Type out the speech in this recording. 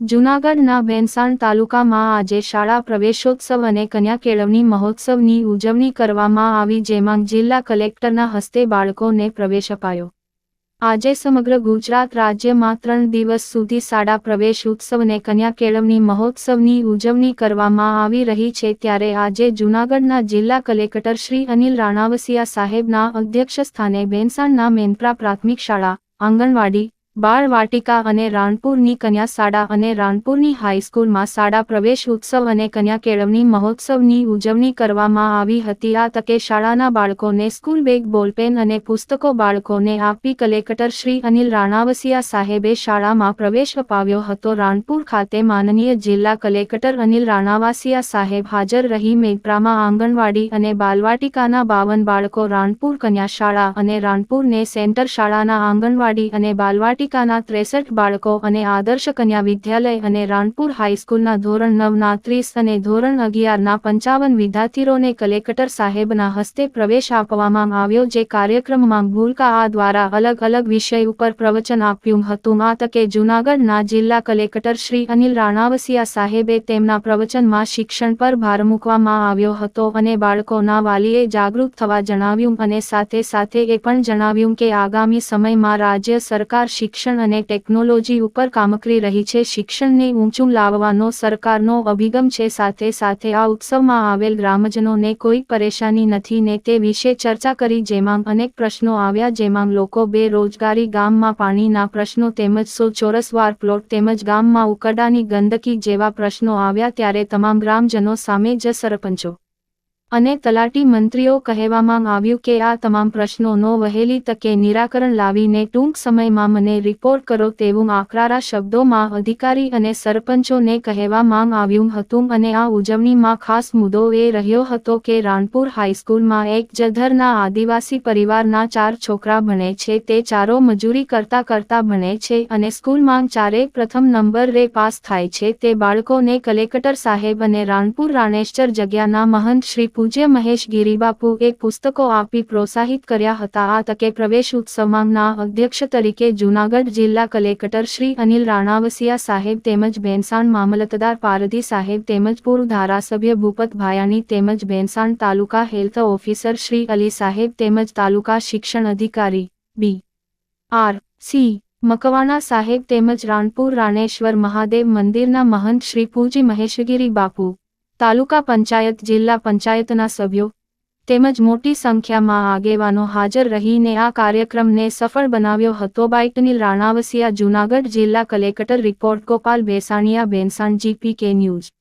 જૂનાગઢના ભેંસાણ તાલુકામાં આજે શાળા પ્રવેશોત્સવ અને કન્યા કેળવણી મહોત્સવની ઉજવણી કરવામાં આવી, જેમાં જિલ્લા કલેક્ટરના હસ્તે બાળકોને પ્રવેશ અપાયો. આજે સમગ્ર ગુજરાત રાજ્યમાં ત્રણ દિવસ સુધી શાળા પ્રવેશ ઉત્સવ અને કન્યા કેળવણી મહોત્સવની ઉજવણી કરવામાં આવી રહી છે. ત્યારે આજે જૂનાગઢના જિલ્લા કલેક્ટર શ્રી અનિલ રાણાવસિયા સાહેબના અધ્યક્ષસ્થાને ભેંસાણના મેનપ્રા પ્રાથમિક શાળા, આંગણવાડી બાળ વાટિકા અને રાણપુરની કન્યા શાળા અને રાણપુરની હાઈસ્કૂલમાં શાળા પ્રવેશ ઉત્સવ અને કન્યા કેળવણી મહોત્સવની ઉજવણી કરવામાં આવી હતી. આ તકે શાળાના બાળકોને સ્કૂલ બેગ, બોલપેન અને પુસ્તકો બાળકોને આપી કલેક્ટર શ્રી અનિલ રાણાવસિયા સાહેબે શાળામાં પ્રવેશ અપાવ્યો હતો. રાણપુર ખાતે માનનીય જિલ્લા કલેક્ટર અનિલ રાણાવાસિયા સાહેબ હાજર રહી. મેઘપ્રામાં આંગણવાડી અને બાલવાટિકાના બાવન બાળકો રાણપુર કન્યા શાળા અને રાણપુરને સેન્ટર શાળાના આંગણવાડી અને બાલવાટિકાના ત્રેસઠ બાળકો અને આદર્શ કન્યા વિદ્યાલય અને રાણપુર હાઈસ્કૂલના ધોરણ નવના ત્રીસ અને ધોરણ અગિયારના પંચાવન વિદ્યાર્થીઓને કલેક્ટર સાહેબના હસ્તે પ્રવેશ આપવામાં આવ્યો જે કાર્યક્રમમાં ભૂલકા આ દ્વારા અલગ અલગ વિષય ઉપર પ્રવચન આપ્યું હતું. આ તકે જૂનાગઢના જિલ્લા કલેક્ટર શ્રી અનિલ રાણાવસિયા સાહેબે તેમના પ્રવચનમાં શિક્ષણ પર ભાર મૂકવામાં આવ્યો હતો અને બાળકોના વાલીએ જાગૃત થવા જણાવ્યું અને સાથે સાથે એ પણ જણાવ્યું કે આગામી સમયમાં રાજ્ય સરકાર શિક્ષણ અને ટેકનોલોજી ઉપર કામ કરી રહી છે. શિક્ષણને ઊંચું લાવવાનો સરકારનો અભિગમ છે. સાથે સાથે આ ઉત્સવમાં આવેલ ગ્રામજનોને કોઈ પરેશાની નથી ને તે વિશે ચર્ચા કરી જેમાં અનેક પ્રશ્નો આવ્યા, જેમાં લોકો બેરોજગારી, ગામમાં પાણીના પ્રશ્નો તેમજ સો ચોરસવાર પ્લોટ તેમજ ગામમાં ઉકરડાની ગંદકી જેવા પ્રશ્નો આવ્યા. ત્યારે તમામ ગ્રામજનો સામે જ સરપંચો અને તલાટી મંત્રીઓ કહેવામાં આવ્યું કે આ તમામ પ્રશ્નોનો વહેલી તકે નિરાકરણ લાવીને ટૂંક સમયમાં મને રિપોર્ટ કરો તેવું આકરારા શબ્દોમાં અધિકારી અને સરપંચોને કહેવામાં આવ્યું હતું અને આ ઉજવણીમાં ખાસ મુદ્દો એ રહ્યો હતો કે રાણપુર હાઈસ્કૂલમાં એક જધરના આદિવાસી પરિવારના ચાર છોકરા ભણે છે. તે ચારો મજૂરી કરતા કરતા ભણે છે અને સ્કૂલમાં ચારે પ્રથમ નંબરે પાસ થાય છે. તે બાળકોને કલેક્ટર સાહેબ અને રાણપુર રાણેશ્વર જગ્યાના મહંત શ્રી પૂજ્ય મહેશ એક પુસ્તકો આપી પ્રોત્સાહિત કર્યા હતા. આ તકે પ્રવેશ ઉત્સવમાંના અધ્યક્ષ તરીકે જૂનાગઢ જિલ્લા કલેક્ટર શ્રી અનિલ રાણાવસિયા સાહેબ તેમજ ભેંસાણ મામલતદાર પારધી સાહેબ તેમજ પૂર્વ ધારાસભ્ય ભૂપત ભાયાણી તેમજ ભેંસાણ તાલુકા હેલ્થ ઓફિસર શ્રી અલી સાહેબ તેમજ તાલુકા શિક્ષણ અધિકારી બી. આર. સી. મકવાણા સાહેબ તેમજ રાણપુર રાણેશ્વર મહાદેવ મંદિરના મહંત શ્રી પૂજી મહેશગીરી બાપુ તાલુકા પંચાયત, જિલ્લા પંચાયતના સભ્યો તેમજ મોટી સંખ્યામાં આગેવાનો હાજર રહીને આ કાર્યક્રમને સફળ બનાવ્યો હતો. બાઇટનીલ રાણાવસિયા, જૂનાગઢ જિલ્લા collector, report, Gopal Bhesaniya Bhesan GP K news.